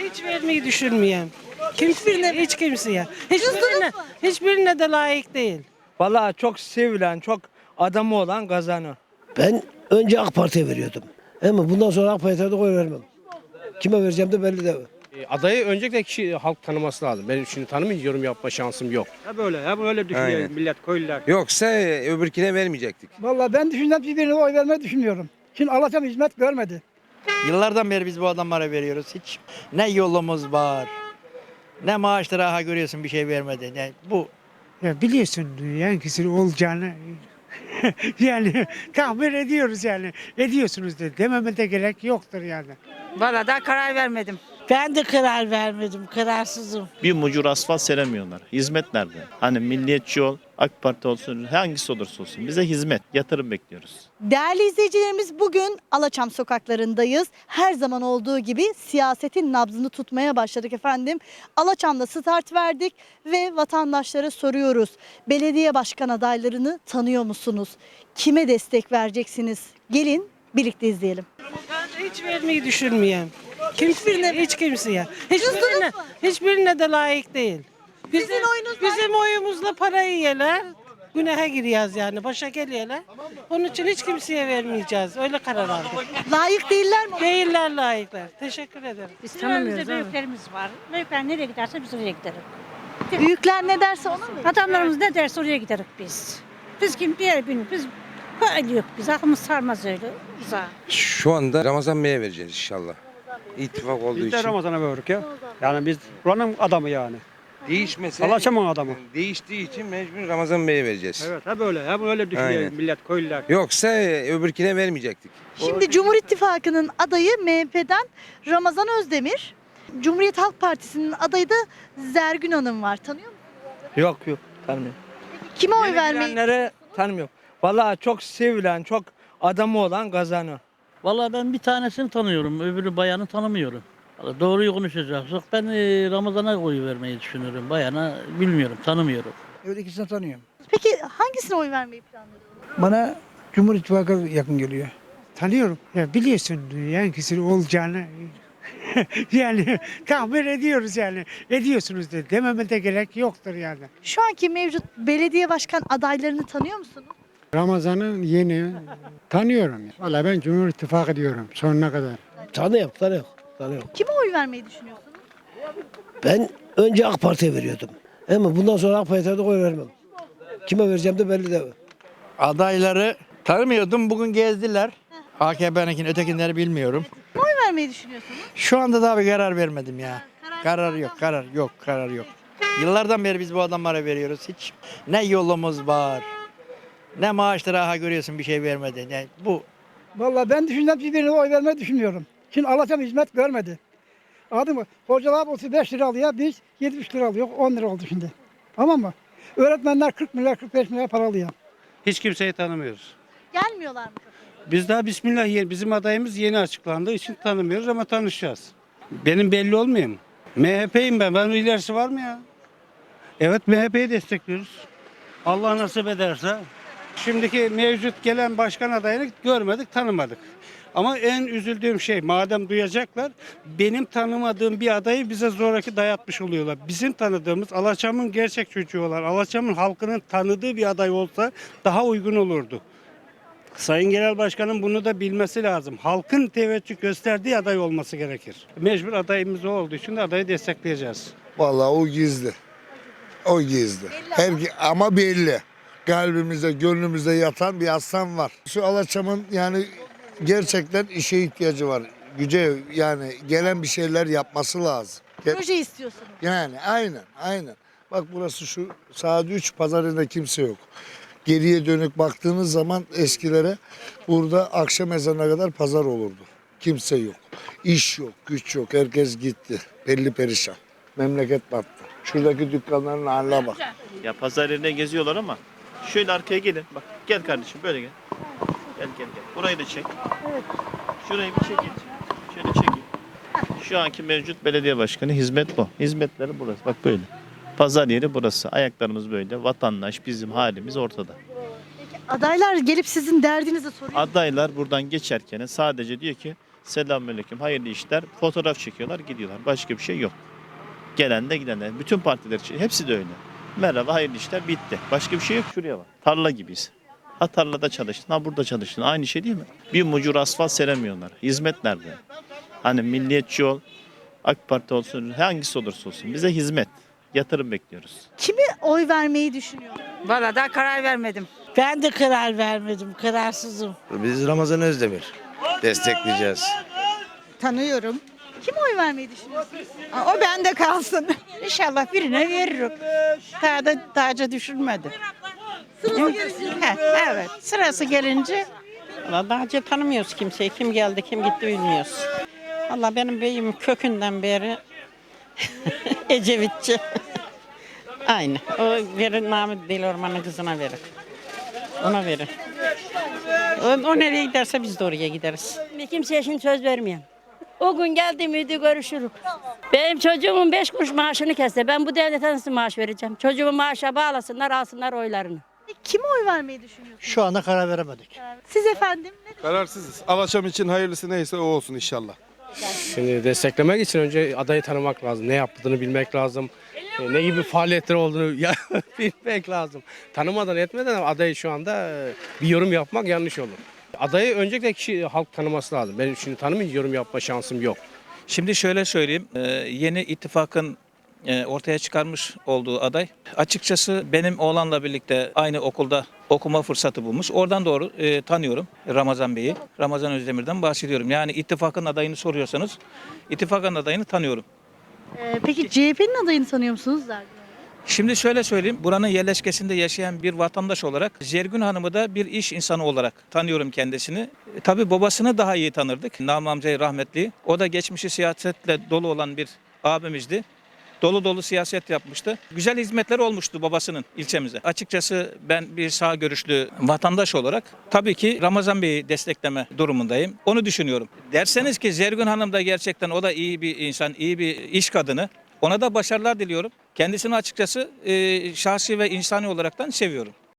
Hiç vermeyi düşünmüyorum. Kimseye, hiç kimseye. Hiçbirine, hiçbirine de layık değil. Vallahi çok sevilen, çok adamı olan kazanı. Ben önce AK Parti'ye veriyordum. Ama bundan sonra AK Parti'ye de oy vermem. Kime vereceğim de belli değil. E, Adayı öncelikle kişi halk tanıması lazım. Ben şimdi tanımayınca yorum yapma şansım yok. Ha böyle ya böyle düşünüyor Aynen. millet köylüler. Yoksa öbürkine vermeyecektik. Vallahi ben düşündüm birbirine oy vermeyi düşünüyorum. Şimdi Alaçam hizmet görmedi. Yıllardan beri biz bu adamlara veriyoruz. Hiç ne yolumuz var, ne maaşları aha görüyorsun bir şey vermedi. Ne, bu Ya biliyorsun hangisinin olacağını yani tahmin ediyoruz yani. Ediyorsunuz da dememe de gerek yoktur yani. Valla daha karar vermedim. Ben de karar vermedim, kararsızım. Bir mucur asfalt seremiyorlar. Hizmet nerede? Hani milliyetçi ol, AK Parti olsun, hangisi olursa olsun. Bize hizmet, yatırım bekliyoruz. Değerli izleyicilerimiz bugün Alaçam sokaklarındayız. Her zaman olduğu gibi siyasetin nabzını tutmaya başladık efendim. Alaçam'da start verdik ve vatandaşlara soruyoruz. Belediye başkan adaylarını tanıyor musunuz? Kime destek vereceksiniz? Gelin birlikte izleyelim. Ben hiç vermeyi düşünmüyorum. Kimseye, hiç kimseye. Hiçbirine, hiçbirine de layık değil. Bizim, Sizin oyunuz bizim oyumuzla parayı yiyorlar. Günaha giriyoruz yani, başa geliyorlar. Onun için hiç kimseye vermeyeceğiz. Öyle karar aldık. Layık değiller mi? Değiller layıklar. Teşekkür ederim. Biz tanımıyoruz. Büyüklerimiz var. Büyükler nereye giderse biz oraya gideriz. Büyükler ne derse ona mı? Adamlarımız ne derse oraya gideriz biz. Biz kim bir yere bilmiyoruz. Biz böyle yok biz. Aklımız sarmaz öyle. Uzağa. Şu anda Ramazan Bey'e vereceğiz inşallah. İttifak olduğu Biz de için. Ramazan'a verdik ya. Yani biz buranın adamı yani. Değişmese Alaçam'ın adamı. değiştiği için mecbur Ramazan Bey'e vereceğiz. Evet ha böyle ya böyle düşünüyor Aynen. millet köylüler. Yoksa öbürkine vermeyecektik. Şimdi Cumhur İttifakı'nın adayı MHP'den Ramazan Özdemir. Cumhuriyet Halk Partisi'nin adayı da Zergün Hanım var. Tanıyor musun? Yok yok tanımıyorum. Kime oy vermeyi? girenleri tanımıyorum. Vallahi çok sevilen, çok adamı olan kazanı. Vallahi ben bir tanesini tanıyorum, öbürü bayanı tanımıyorum. Vallahi Doğruyu konuşacaksak ben e, Ramazan'a oy vermeyi düşünüyorum. Bayana bilmiyorum, tanımıyorum. Evet ikisini tanıyorum. Peki hangisine oy vermeyi planlıyorsunuz? Bana Cumhur İttifakı yakın geliyor. Tanıyorum. Ya biliyorsun hangisinin olacağını yani tahmin ediyoruz yani. Ediyorsunuz da dememe de gerek yoktur yani. Şu anki mevcut belediye başkan adaylarını tanıyor musunuz? Ramazan'ın yeni tanıyorum. Valla ben Cumhur İttifakı diyorum sonuna kadar. Tanıyorum, tanıyorum, tanıyorum. Kime oy vermeyi düşünüyorsunuz? Ben önce AK Parti'ye veriyordum. Ama bundan sonra AK Parti'ye de oy vermem. Kime vereceğim de belli değil. Adayları tanımıyordum, bugün gezdiler. AKP'ninkini, ötekinleri bilmiyorum. Kime oy vermeyi düşünüyorsunuz? Şu anda daha bir karar vermedim ya. Karar yok, karar yok, karar yok. Yıllardan beri biz bu adamlara veriyoruz. Hiç ne yolumuz var, ne maaşları aha görüyorsun bir şey vermedi. Ne, bu Vallahi ben düşündüm birbirine oy vermeyi düşünüyorum. Şimdi Alaçam hizmet görmedi. Anladın mı? Hocalar 35 lira alıyor, biz 70 lira alıyor, 10 lira oldu şimdi. Tamam mı? Öğretmenler 40 milyar, 45 milyar para alıyor. Hiç kimseyi tanımıyoruz. Gelmiyorlar mı? Biz daha Bismillah yeni, bizim adayımız yeni açıklandığı için tanımıyoruz ama tanışacağız. Benim belli olmuyor mu? MHP'yim ben. Ben ilerisi var mı ya? Evet MHP'yi destekliyoruz. Allah nasip ederse. Şimdiki mevcut gelen başkan adayını görmedik, tanımadık. Ama en üzüldüğüm şey madem duyacaklar benim tanımadığım bir adayı bize zoraki dayatmış oluyorlar. Bizim tanıdığımız Alaçam'ın gerçek çocuğu olan Alaçam'ın halkının tanıdığı bir aday olsa daha uygun olurdu. Sayın Genel Başkanım bunu da bilmesi lazım. Halkın teveccüh gösterdiği aday olması gerekir. Mecbur adayımız o olduğu için de adayı destekleyeceğiz. Vallahi o gizli. O gizli. Her, ama belli. Kalbimizde, gönlümüzde yatan bir aslan var. Şu Alaçam'ın yani gerçekten işe ihtiyacı var. Güce yani gelen bir şeyler yapması lazım. Proje istiyorsunuz. Yani aynen, aynen. Bak burası şu saat 3 pazarında kimse yok. Geriye dönük baktığınız zaman eskilere burada akşam ezanına kadar pazar olurdu. Kimse yok. İş yok, güç yok. Herkes gitti. Belli perişan. Memleket battı. Şuradaki dükkanların haline bak. Ya pazar yerine geziyorlar ama şöyle arkaya gelin. Bak gel kardeşim böyle gel. Gel gel gel. Burayı da çek. Şurayı bir çekin. Şöyle çekin. Şu anki mevcut belediye başkanı hizmet bu. Hizmetleri burası. Bak böyle. Pazar yeri burası. Ayaklarımız böyle. Vatandaş bizim halimiz ortada. Adaylar gelip sizin derdinizi soruyor. Adaylar buradan geçerken sadece diyor ki Selamünaleyküm, hayırlı işler. Fotoğraf çekiyorlar, gidiyorlar. Başka bir şey yok. Gelen de giden de. Bütün partiler için hepsi de öyle. Merhaba, hayırlı işler, bitti. Başka bir şey yok. Şuraya bak. Tarla gibiyiz. Ha tarlada çalıştın, ha burada çalıştın. Aynı şey değil mi? Bir mucur asfalt seremiyorlar. Hizmet nerede? Hani milliyetçi ol, AK Parti olsun, hangisi olursa olsun. Bize hizmet, yatırım bekliyoruz. Kime oy vermeyi düşünüyor? Valla daha karar vermedim. Ben de karar vermedim. Kararsızım. Biz Ramazan Özdemir destekleyeceğiz. Tanıyorum. Kime oy vermeyi düşünüyorsunuz? O bende kalsın. İnşallah birine veririm. Daha da da düşünmedim. He, evet. Sırası gelince Valla daha önce tanımıyoruz kimseyi. Kim geldi, kim gitti bilmiyoruz. Valla benim beyim kökünden beri Ecevitçi. Aynı. O verin namı değil ormanın kızına verir. Ona verir. O, o nereye giderse biz de oraya gideriz. kimseye şimdi söz vermiyorum. O gün geldi miydi görüşürük. Benim çocuğumun beş kuruş maaşını kesse. Ben bu devlete nasıl maaş vereceğim? Çocuğumu maaşa bağlasınlar alsınlar oylarını. Kime oy vermeyi düşünüyorsunuz? Şu anda karar veremedik. Siz efendim? Ne Kararsızız. Alaçam için hayırlısı neyse o olsun inşallah. Şimdi desteklemek için önce adayı tanımak lazım. Ne yaptığını bilmek lazım. E, Ne gibi faaliyetleri olduğunu ya- bilmek lazım. Tanımadan etmeden adayı şu anda e, bir yorum yapmak yanlış olur. Adayı öncelikle kişi halk tanıması lazım. Ben şimdi tanımayınca yorum yapma şansım yok. Şimdi şöyle söyleyeyim. e, Yeni ittifakın e, ortaya çıkarmış olduğu aday açıkçası benim oğlanla birlikte aynı okulda okuma fırsatı bulmuş. Oradan doğru e, tanıyorum Ramazan Bey'i. Ramazan Özdemir'den bahsediyorum. Yani ittifakın adayını soruyorsanız ittifakın adayını tanıyorum. Ee, peki CHP'nin adayını tanıyor musunuz? Zerrin? Şimdi şöyle söyleyeyim. Buranın yerleşkesinde yaşayan bir vatandaş olarak Zergün Hanım'ı da bir iş insanı olarak tanıyorum kendisini. E, Tabii babasını daha iyi tanırdık. Nami amcayı rahmetli. O da geçmişi siyasetle dolu olan bir abimizdi. Dolu dolu siyaset yapmıştı. Güzel hizmetler olmuştu babasının ilçemize. Açıkçası ben bir sağ görüşlü vatandaş olarak tabii ki Ramazan Bey'i destekleme durumundayım. Onu düşünüyorum. Derseniz ki Zergün Hanım da gerçekten o da iyi bir insan, iyi bir iş kadını. Ona da başarılar diliyorum. Kendisini açıkçası e, şahsi ve insani olaraktan seviyorum.